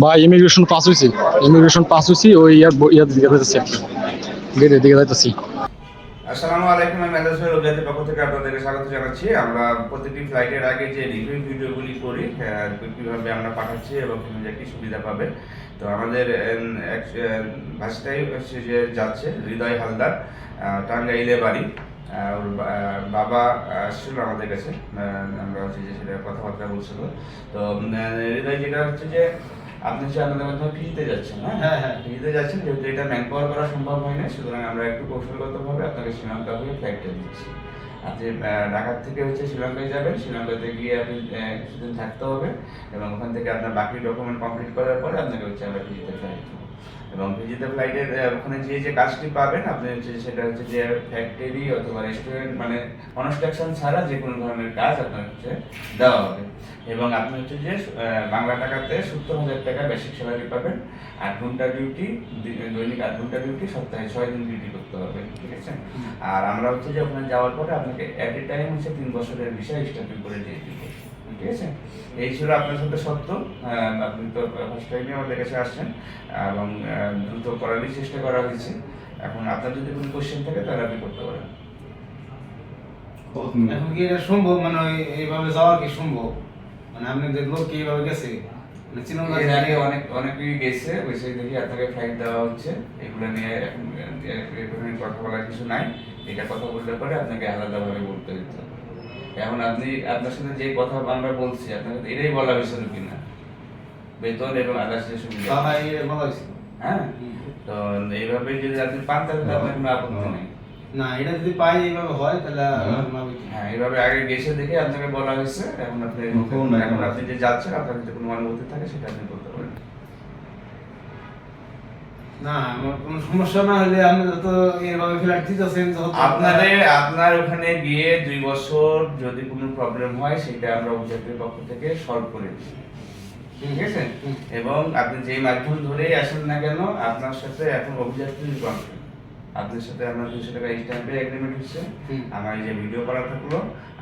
বা immigration pass হয়েছি immigration pass হয়েছি ওই ইয়ার ইয়ার দিকে যাইতেছি। গেটের দিকে যাইতেছি। আসসালামু আলাইকুম, আমি ভাই রোজাতের পক্ষ থেকে আপনাদেরকে স্বাগত জানাচ্ছি। আমরা প্রতিটি ফ্লাইটের আগে যে রিভিউ ভিডিওগুলি করি কীভাবে আমরা পাঠাচ্ছি এবং কি সুবিধা পাবে, তো আমাদের ভাষাটাই হচ্ছে যে যাচ্ছে, হৃদয় হালদার টাঙ্গাইলে বাড়ি। ওর বাবা আসছিল আমাদের কাছে আমরা হচ্ছে যে সেটা কথাবার্তা বলছিল। তো হৃদয় যেটা হচ্ছে যে আপনি হচ্ছে আমাদের মাধ্যমে ফ্রিতে যাচ্ছেন হ্যাঁ হ্যাঁ, হ্যাঁ। ফিজিতে যাচ্ছেন যেহেতু এটা ম্যান পাওয়ার করা সম্ভব হয় না সুতরাং আমরা একটু কৌশলগতভাবে আপনাকে শ্রীলঙ্কা হয়ে ফ্লাইটটা দিচ্ছি আপনি আহ, ঢাকা থেকে হচ্ছে শ্রীলঙ্কায় যাবেন শ্রীলঙ্কাতে গিয়ে আপনি কিছুদিন থাকতে হবে এবং ওখান থেকে আপনার বাকি ডকুমেন্ট কমপ্লিট করার পরে আপনাকে হচ্ছে আমরা ফিজিতে ফ্লাইট এবং ফিজিতে ফ্লাইটের ওখানে যে যে কাজটি পাবেন আপনি হচ্ছে সেটা হচ্ছে যে ফ্যাক্টরি অথবা রেস্টুরেন্ট মানে কনস্ট্রাকশন ছাড়া যে কোনো ধরনের কাজ আপনার হচ্ছে দেওয়া হবে। এবং আপনি হচ্ছে যে বাংলা টাকাতে সত্তর হাজার টাকা বেসিক স্যালারি পাবেন আট ঘণ্টা ডিউটি দৈনিক আট ঘণ্টা ডিউটি সপ্তাহে ছয় দিন ডিউটি করতে হবে ঠিক আছে? আর আমরা হচ্ছে যে ওখানে যাওয়ার পরে আপনাকে অ্যাট এ টাইম হচ্ছে তিন বছরের বিষয় স্টার্টিং করে দিয়ে দিব। ঠিক আছে? এই ছিল আপনার সাথে সত্য। আপনি তো ফার্স্ট টাইমে আমাদের কাছে আসছেন এবং দ্রুত করারই চেষ্টা করা হয়েছে। এখন আপনার যদি কোনো কোশ্চেন থাকে তাহলে আপনি করতে পারেন। এখন কি এটা সম্ভব? মানে এইভাবে যাওয়া কি সম্ভব? মানে আপনি দেখল কি এইভাবে গেছে? মানে অনেক অনেকেই গেছে ওই সেই দেখি আপনাকে ফ্লাইট দেওয়া হচ্ছে। এগুলো নিয়ে এখন কথা বলার কিছু নাই। এটা কথা বললে পরে আপনাকে আলাদাভাবে বলতে হতো এখন আপনি আপনার সাথে যে কথা আমরা বলছি আপনাকে এটাই বলা হয়েছিল কিনা বেতন এবং আদার্স যে সুবিধা। হ্যাঁ? তো এইভাবে যদি আপনি পান তাহলে আপনার কোনো আপত্তি নেই। না এটা যদি পাই এইভাবে হয় তাহলে ভাবি কি? হ্যাঁ এইভাবে আগে গেছে দেখে আপনাকে বলা হয়েছে। এখন আপনি এখন আপনি যে যাচ্ছেন আপনার যদি কোনো অনুভূতি থাকে সেটা আপনি করতে পারেন। না আমার কোনো সমস্যা না হলে আপনি তো এইভাবে ফ্ল্যাট দিতেছেন আপনাদের আপনার ওখানে গিয়ে দুই বছর যদি কোনো প্রবলেম হয় সেটা আমরা অভিযোগের পক্ষ থেকে সলভ করে দিই। ঠিক আছে? এবং আপনি যেই মাধ্যম ধরেই আসেন না কেন আপনার সাথে এখন আপনার সাথে আমার দুশো টাকা স্ট্যাম্পে এগ্রিমেন্ট হচ্ছে। আমার যে ভিডিও করা থাকল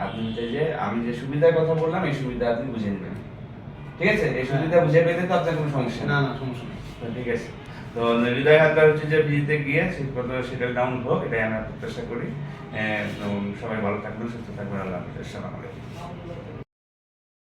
আপনি হচ্ছে যে আমি যে সুবিধার কথা বললাম এই সুবিধা আপনি বুঝে নেবেন। ঠিক আছে? এই সুবিধা বুঝে পেতে তো আপনার কোনো সমস্যা না না না সমস্যা ঠিক আছে। তো হৃদয় হাতটা হচ্ছে যে বিজিতে গিয়ে কত সেটেল ডাউন হোক, এটাই আমরা প্রত্যাশা করি। সবাই ভালো থাকবেন, সুস্থ থাকবেন, আল্লাহ হাফিজ। আসসালামু আলাইকুম।